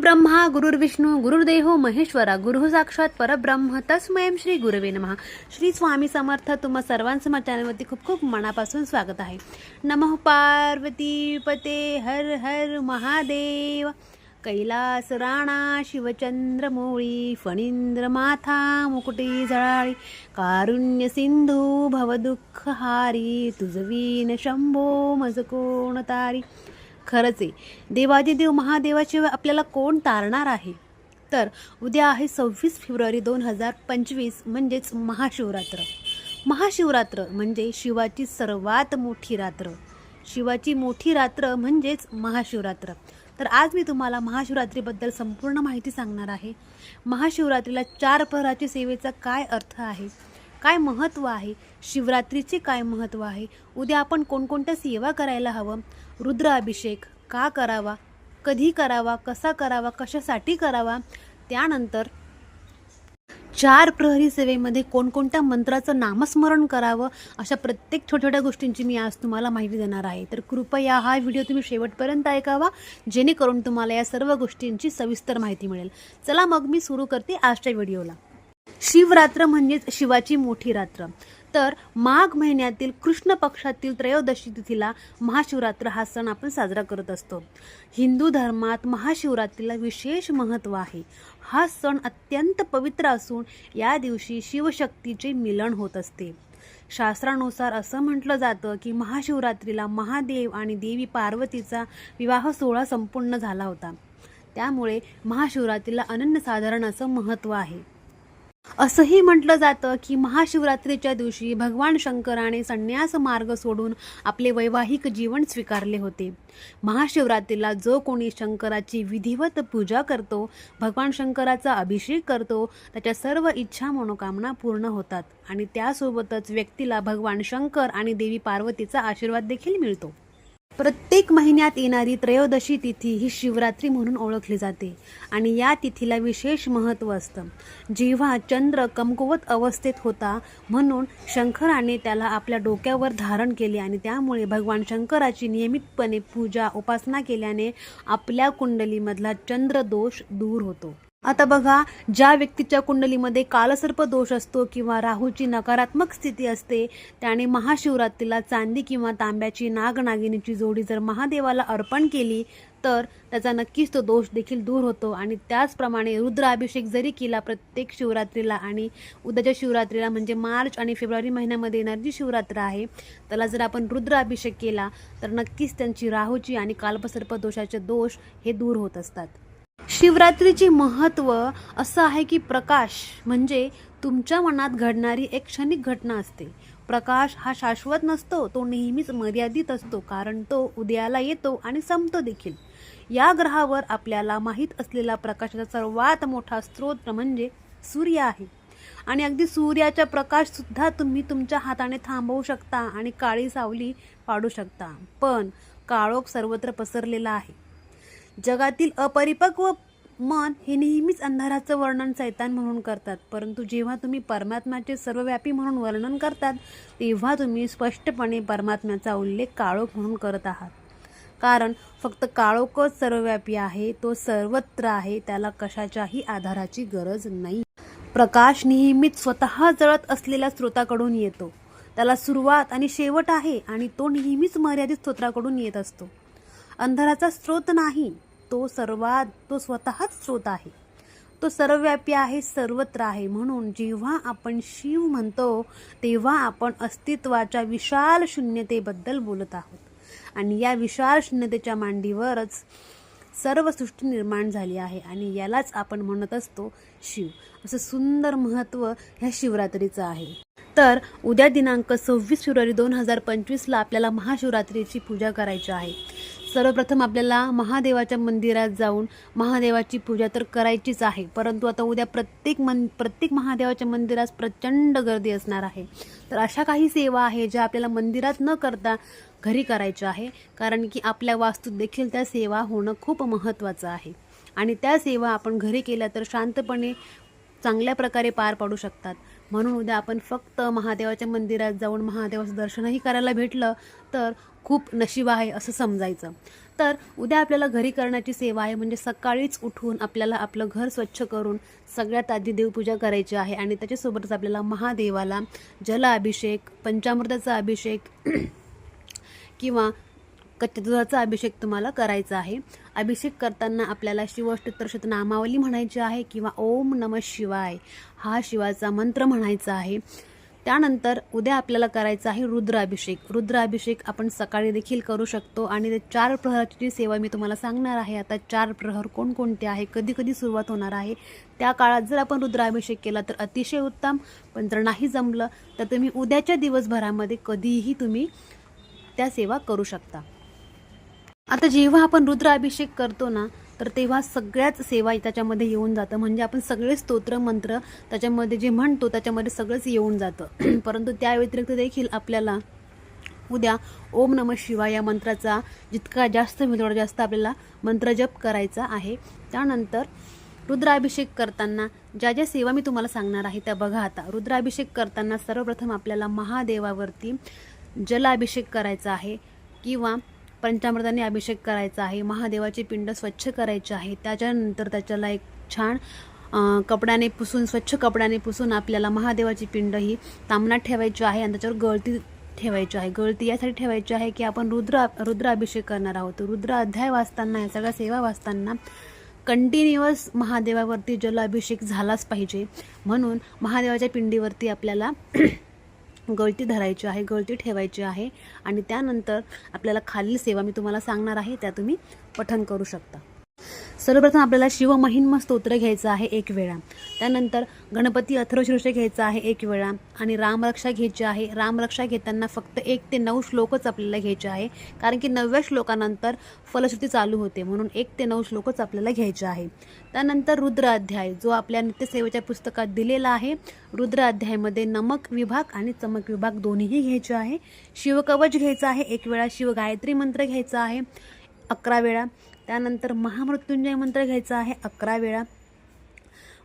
ब्रह्मा गुरुर्विष्णू गुरुर्देहो महेश्वरा गुरु साक्षात परब्रह्म तस्मयं श्री गुरुवे नमः. श्री स्वामी समर्थ तुम्हा सर्वांचं माझ्या चॅनलवरती खूप खूप मनापासून स्वागत आहे. नमः पार्वती पते हर हर महादेव. कैलास राणा शिवचंद्र मोळी फणींद्र माथा मुकुटी जळाळी कारुण्य सिंधू भवदुःखहारी तुझवीन शंभो मज कोण तारी. खरंच आहे. देवादिदेव महादेवाशिवाय आपल्याला कोण तारणार आहे? तर उद्या आहे सव्वीस फेब्रुवारी दोन हजार पंचवीस म्हणजेच महाशिवरात्र. महाशिवरात्र म्हणजे शिवाची सर्वात मोठी रात्र. शिवाची मोठी रात्र म्हणजेच महाशिवरात्र. तर आज मी तुम्हाला महाशिवरात्रीबद्दल संपूर्ण माहिती सांगणार आहे. महाशिवरात्रीला चार प्रहराची सेवेचा काय अर्थ आहे? काय महत्त्व आहे? शिवरात्रीचे काय महत्त्व आहे? उद्या आपण कोणकोणत्या सेवा करायला हवं? रुद्राभिषेक का करावा? कधी करावा? कसा करावा? कशासाठी करावा? त्यानंतर चार प्रहरी सेवेमध्ये कोणकोणत्या मंत्राचं नामस्मरण करावं? अशा प्रत्येक छोट्या छोट्या गोष्टींची मी आज तुम्हाला माहिती देणार आहे. तर कृपया हा व्हिडिओ तुम्ही शेवटपर्यंत ऐकावा जेणेकरून तुम्हाला या सर्व गोष्टींची सविस्तर माहिती मिळेल. चला मग मी सुरू करते आजच्या व्हिडिओला. शिवरात्र म्हणजेच शिवाची मोठी रात्र. तर माघ महिन्यातील कृष्ण पक्षातील त्रयोदशी तिथीला महाशिवरात्र हा सण आपण साजरा करत असतो. हिंदू धर्मात महाशिवरात्रीला विशेष महत्त्व आहे. हा सण अत्यंत पवित्र असून या दिवशी शिवशक्तीचे मिलन होत असते. शास्त्रानुसार असं म्हटलं जातं की महाशिवरात्रीला महादेव आणि देवी पार्वतीचा विवाह सोहळा संपूर्ण झाला होता. त्यामुळे महाशिवरात्रीला अनन्यसाधारण असं महत्त्व आहे. असंही म्हटलं जातं की महाशिवरात्रीच्या दिवशी भगवान शंकराने संन्यास मार्ग सोडून आपले वैवाहिक जीवन स्वीकारले होते. महाशिवरात्रीला जो कोणी शंकराची विधिवत पूजा करतो भगवान शंकराचा अभिषेक करतो त्याच्या सर्व इच्छा मनोकामना पूर्ण होतात आणि त्यासोबतच व्यक्तीला भगवान शंकर आणि देवी पार्वतीचा आशीर्वाद देखील मिळतो. प्रत्येक महिन्यात येणारी त्रयोदशी तिथी ही शिवरात्री म्हणून ओळखली जाते आणि या तिथीला विशेष महत्त्व असतं. जेव्हा चंद्र कमकुवत अवस्थेत होता म्हणून शंकराने त्याला आपल्या डोक्यावर धारण केले आणि त्यामुळे भगवान शंकराची नियमितपणे पूजा उपासना केल्याने आपल्या कुंडलीमधला चंद्रदोष दूर होतो. आता बघा ज्या व्यक्तीच्या कुंडलीमध्ये कालसर्प दोष असतो किंवा राहूची नकारात्मक स्थिती असते त्याने महाशिवरात्रीला चांदी किंवा तांब्याची नागनागिनीची जोडी जर महादेवाला अर्पण केली तर त्याचा नक्कीच तो दोष देखील दूर होतो. आणि त्याचप्रमाणे रुद्राभिषेक जरी केला प्रत्येक शिवरात्रीला आणि उद्याच्या शिवरात्रीला म्हणजे मार्च आणि फेब्रुवारी महिन्यामध्ये येणारी जी शिवरात्र आहे त्याला जर आपण रुद्राभिषेक केला तर नक्कीच त्यांची राहूची आणि काल्पसर्प दोषाचे दोष हे दूर होत असतात. शिवरात्रीचे महत्त्व असं आहे की प्रकाश म्हणजे तुमच्या मनात घडणारी एक क्षणिक घटना असते. प्रकाश हा शाश्वत नसतो तो नेहमीच मर्यादित असतो कारण तो उदयाला येतो आणि संपतो देखील. या ग्रहावर आपल्याला माहीत असलेला प्रकाशाचा सर्वात मोठा स्रोत म्हणजे सूर्य आहे. आणि अगदी सूर्याचा प्रकाशसुद्धा तुम्ही तुमच्या हाताने थांबवू शकता आणि काळी सावली पाडू शकता. पण काळोख सर्वत्र पसरलेला आहे. जगातील अपरिपक्व मन हे नेहमीच अंधाराचं वर्णन सैतान म्हणून करतात. परंतु जेव्हा तुम्ही परमात्म्याचे सर्वव्यापी म्हणून वर्णन करतात तेव्हा तुम्ही स्पष्टपणे परमात्म्याचा उल्लेख काळोख म्हणून करत आहात. कारण फक्त काळोखच सर्वव्यापी आहे तो सर्वत्र आहे त्याला कशाच्याही आधाराची गरज नाही. प्रकाश नेहमीच स्वतः जळत असलेल्या स्रोताकडून येतो. त्याला सुरुवात आणि शेवट आहे आणि तो नेहमीच मर्यादित स्रोताकडून येत असतो. अंधाराचा स्रोत नाही. तो सर्वात तो स्वतःच स्रोत आहे. तो सर्वव्यापी आहे सर्वत्र आहे. म्हणून जेव्हा आपण शिव म्हणतो तेव्हा आपण अस्तित्वाच्या विशाल शून्यतेबद्दल बोलत आहोत. आणि या विशाल शून्यतेच्या मांडीवरच सर्व सृष्टी निर्माण झाली आहे आणि यालाच आपण म्हणत असतो शिव. असं सुंदर महत्त्व ह्या शिवरात्रीचं आहे. तर उद्या दिनांक सव्वीस फेब्रुवारी दोन हजार पंचवीसला आपल्याला महाशिवरात्रीची पूजा करायची आहे. सर्वप्रथम आपल्याला महादेवाच्या मंदिरात जाऊन महादेवाची पूजा तर करायचीच आहे. परंतु आता उद्या प्रत्येक मन प्रत्येक महादेवाच्या मंदिरात प्रचंड गर्दी असणार आहे. तर अशा काही सेवा आहे ज्या आपल्याला मंदिरात न करता घरी करायच्या आहे. कारण की आपल्या वास्तूत देखील त्या सेवा होणं खूप महत्त्वाचं आहे. आणि त्या सेवा आपण घरी केल्या तर शांतपणे चांगल्या प्रकारे पार पाडू शकतात. म्हणून उद्या आपण फक्त महादेवाच्या मंदिरात जाऊन महादेवाचं दर्शनही करायला भेटलं तर खूप नशीब आहे असं समजायचं. तर उद्या आपल्याला घरी करण्याची सेवा आहे म्हणजे सकाळीच उठून आपल्याला आपलं घर स्वच्छ करून सगळ्यात आधी देवपूजा करायची आहे आणि त्याच्यासोबतच आपल्याला महादेवाला जल अभिषेक पंचामृताचा अभिषेक किंवा कच्च्या दुधाचा अभिषेक तुम्हाला करायचा आहे. अभिषेक करताना आपल्याला शिवअष्टोत्तर नामावली म्हणायची आहे किंवा ओम नम शिवाय हा शिवाचा मंत्र म्हणायचा आहे. त्यानंतर उद्या आपल्याला करायचा आहे रुद्राभिषेक. रुद्राभिषेक आपण सकाळी देखील करू शकतो आणि ते चार प्रहराची जी सेवा मी तुम्हाला सांगणार आहे आता चार प्रहर कोणकोणते आहे कधी कधी सुरुवात होणार आहे त्या काळात जर आपण रुद्राभिषेक केला तर अतिशय उत्तम. पण जर नाही जमलं तर तुम्ही उद्याच्या दिवसभरामध्ये कधीही तुम्ही त्या सेवा करू शकता. आता जेव्हा आपण रुद्राभिषेक करतो ना तर तेव्हा सगळ्याच सेवा त्याच्यामध्ये येऊन जातं. म्हणजे आपण सगळे स्तोत्र मंत्र त्याच्यामध्ये जे म्हणतो त्याच्यामध्ये सगळंच येऊन जातं. परंतु त्या व्यतिरिक्त देखील आपल्याला उद्या ओम नम शिवाय या मंत्राचा जितका जास्त होईल तेवढा जास्त आपल्याला मंत्र जप करायचा आहे. त्यानंतर रुद्राभिषेक करताना ज्या ज्या सेवा मी तुम्हाला सांगणार आहे त्या बघा आता. रुद्राभिषेक करताना सर्वप्रथम आपल्याला महादेवावरती जलाभिषेक करायचा आहे किंवा पंचामृताने अभिषेक करायचा आहे महादेवाची पिंड स्वच्छ करायची आहे. त्याच्यानंतर त्याच्याला एक छान कपड्याने पुसून स्वच्छ कपड्याने पुसून आपल्याला महादेवाची पिंड ही तामणात ठेवायची आहे आणि त्याच्यावर गळती ठेवायची आहे. गळती यासाठी ठेवायची आहे की आपण रुद्र रुद्राभिषेक करणार आहोत. रुद्र अध्याय वाचताना या सगळ्या सेवा वाचताना कंटिन्युअस महादेवावरती जल अभिषेक झालाच पाहिजे. म्हणून महादेवाच्या पिंडीवरती आपल्याला गळती धरायची आहे गळती ठेवायची आहे आणि त्यानंतर आपल्याला खालील सेवा मी तुम्हाला सांगणार आहे त्या तुम्ही पठन करू शकता. सर्वप्रथम आपल्याला शिवमहिन्म स्तोत्र घ्यायचं आहे एक वेळा. त्यानंतर गणपती अथर्वशीर्ष घ्यायचा आहे एक वेळा आणि रामरक्षा घ्यायची आहे. रामरक्षा घेताना फक्त एक ते नऊ श्लोकच आपल्याला घ्यायचे आहे. कारण की नवव्या श्लोकानंतर फलश्रुती चालू होते. म्हणून एक ते नऊ श्लोकच आपल्याला घ्यायचे आहे. त्यानंतर रुद्र अध्याय जो आपल्या नित्यसेवेच्या पुस्तकात दिलेला आहे. रुद्राध्यायमध्ये नमक विभाग आणि चमक विभाग दोन्हीही घ्यायचे आहे. शिवकवच घ्यायचं आहे. एक वेळा शिवगायत्री मंत्र घ्यायचा आहे. अकरा वेळा त्यानंतर महामृत्युंजय मंत्र घ्यायचा आहे अकरा वेळा.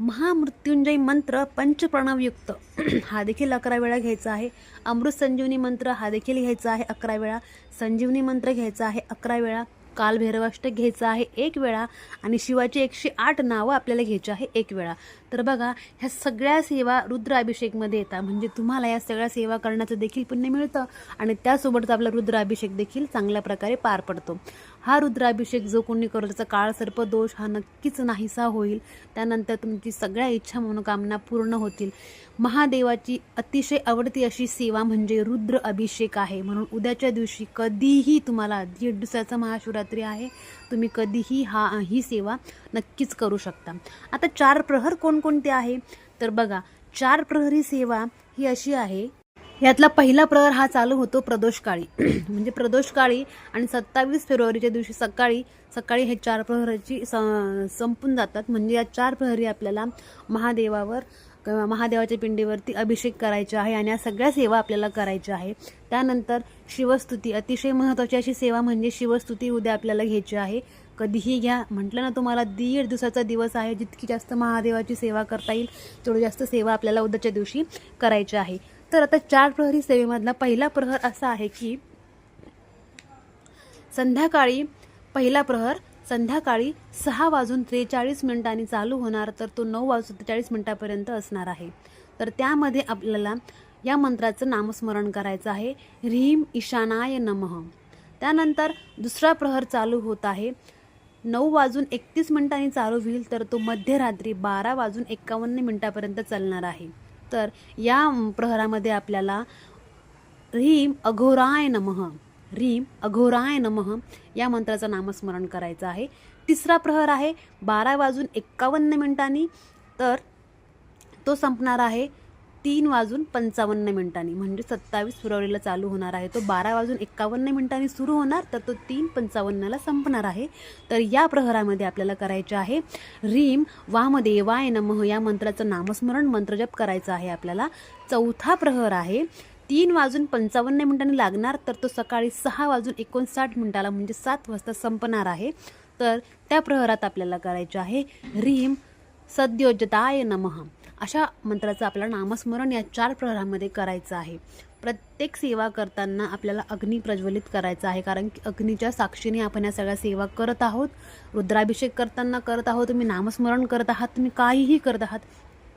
महामृत्युंजय मंत्र पंचप्रणवयुक्त. हा देखील अकरा वेळा घ्यायचा आहे. अमृत संजीवनी मंत्र हा देखील घ्यायचा आहे अकरा वेळा. संजीवनी मंत्र घ्यायचा आहे अकरा वेळा. कालभैरवाष्टक घ्यायचं आहे एक वेळा आणि शिवाची एकशे आठ नावं आपल्याला घ्यायची आहे एक वेळा. तर बघा ह्या सगळ्या सेवा रुद्राभिषेकमध्ये येतात. म्हणजे तुम्हाला या सगळ्या सेवा करण्याचं देखील पुण्य मिळतं आणि त्यासोबतच आपला रुद्राभिषेक देखील चांगल्या प्रकारे पार पडतो. हा रुद्राभिषेक जो कोणी करतो त्याचा काळ सर्पदोष हा नक्कीच नाहीसा होईल. त्यानंतर तुमची सगळ्या इच्छा मनोकामना पूर्ण होतील. महादेवाची अतिशय आवडती अशी सेवा म्हणजे रुद्र अभिषेक आहे. म्हणून उद्याच्या दिवशी कधीही तुम्हाला दीड दिवसाचा महाशिवरात्री आहे. तुम्ही कधीही हा ही सेवा नक्कीच करू शकता. आता चार प्रहर कोणकोणते आहे? तर बघा चार प्रहरी सेवा ही अशी आहे. यातला पहिला प्रहर हा चालू होतो प्रदोष काळी. म्हणजे प्रदोष काळी आणि सत्तावीस फेब्रुवारीच्या दिवशी सकाळी सकाळी हे चार प्रहराची स- संपून जातात. म्हणजे या चार प्रहरी आपल्याला महादेवावर किंवा महादेवाच्या पिंडीवरती अभिषेक करायचा आहे आणि या सगळ्या सेवा आपल्याला करायच्या आहे. त्यानंतर शिवस्तुती अतिशय महत्त्वाची अशी सेवा म्हणजे शिवस्तुती उद्या आपल्याला घ्यायची आहे. कधीही घ्या. म्हटलं ना तुम्हाला दीड दिवसाचा दिवस आहे जितकी जास्त महादेवाची सेवा करता येईल तेवढी जास्त सेवा आपल्याला उद्याच्या दिवशी करायची आहे. तर आता चार प्रहरी सेवेमधला पहिला प्रहर असा आहे की संध्याकाळी पहिला प्रहर संध्याकाळी सहा वाजून त्रेचाळीस मिनिटांनी चालू होणार तर तो नऊ वाजून त्रेचाळीस मिनिटापर्यंत असणार आहे. तर त्यामध्ये आपल्याला या मंत्राचं नामस्मरण करायचं आहे. ह्रीम ईशानाय नमः. त्यानंतर दुसरा प्रहर चालू होत आहे. नऊ वाजून एकतीस मिनिटांनी चालू होईल तर तो मध्यरात्री बारा वाजून एकावन्न मिनिटापर्यंत चालणार आहे. तर या प्रहरामध्ये आपल्याला ह्रीम अघोराय नमः ह्रीम अघोराय नमः या मंत्राचं नामस्मरण करायचं आहे. तिसरा प्रहर आहे बारा वाजून एक्कावन्न मिनिटांनी. तर तो संपणार आहे. तीन वाजून पंचावन्न मिनिटांनी म्हणजे सत्तावीस फेब्रुवारीला चालू होणार आहे. तो बारा वाजून एक्कावन्न मिनिटांनी सुरू होणार तर तो तीन पंचावन्नला संपणार आहे. तर या प्रहरामध्ये आपल्याला करायचे आहे रीम वामदेवाय नमः या मंत्राचं नामस्मरण मंत्रजप करायचं आहे आपल्याला. चौथा प्रहर आहे तीन वाजून पंचावन्न मिनिटांनी लागणार तर तो सकाळी सहा वाजून एकोणसाठ मिनिटाला म्हणजे सात वाजता संपणार आहे. तर त्या प्रहरात आपल्याला करायचे आहे रीम सद्योजताय नमः. अशा मंत्राचं आपल्याला नामस्मरण या चार प्रहरामध्ये करायचं आहे. प्रत्येक सेवा करताना आपल्याला अग्नी प्रज्वलित करायचा आहे कारण की अग्नीच्या साक्षीने आपण या सगळ्या सेवा करत आहोत. रुद्राभिषेक करताना करत आहोत तुम्ही नामस्मरण करत आहात तुम्ही काहीही करत आहात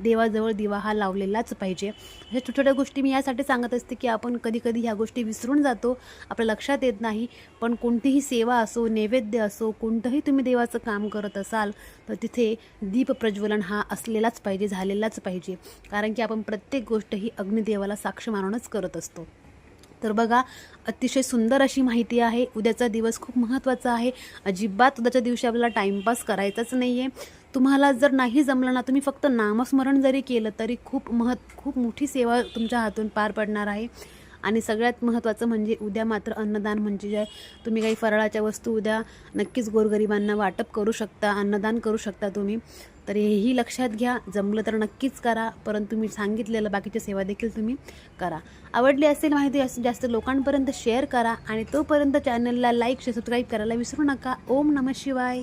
देवाजवळ दिवा हा लावलेलाच पाहिजे. ह्या छोट्या छोट्या गोष्टी मी यासाठी सांगत असते की आपण कधी कधी ह्या गोष्टी विसरून जातो आपल्या लक्षात येत नाही. पण कोणतीही सेवा असो नैवेद्य असो कोणतंही तुम्ही देवाचं काम करत असाल तर तिथे दीप प्रज्वलन हा असलेलाच पाहिजे झालेलाच पाहिजे. कारण की आपण प्रत्येक गोष्ट ही अग्निदेवाला साक्ष मानूनच करत असतो. तर बघा अतिशय सुंदर अशी माहिती आहे. उद्याचा दिवस खूप महत्त्वाचा आहे. अजिबात उद्याच्या दिवशी आपल्याला टाईमपास करायचाच नाही आहे तुम्हाला जर नाही जमलं ना तुम्ही फक्त नामस्मरण जरी केलं तरी खूप महत् खूप मोठी सेवा तुमच्या हातून पार पडणार आहे. आणि सगळ्यात महत्त्वाचं म्हणजे उद्या मात्र अन्नदान म्हणजे जे तुम्ही काही फराळाच्या वस्तू उद्या नक्कीच गोरगरिबांना वाटप करू शकता अन्नदान करू शकता तुम्ही. तर हेही लक्षात घ्या जमलं तर नक्कीच करा परंतु मी सांगितलेलं बाकीच्या सेवा देखील तुम्ही करा. आवडली असेल माहिती जास्तीत जास्त लोकांपर्यंत शेअर करा आणि तोपर्यंत चॅनलला लाईक सबस्क्राईब करायला विसरू नका. ओम नमः शिवाय.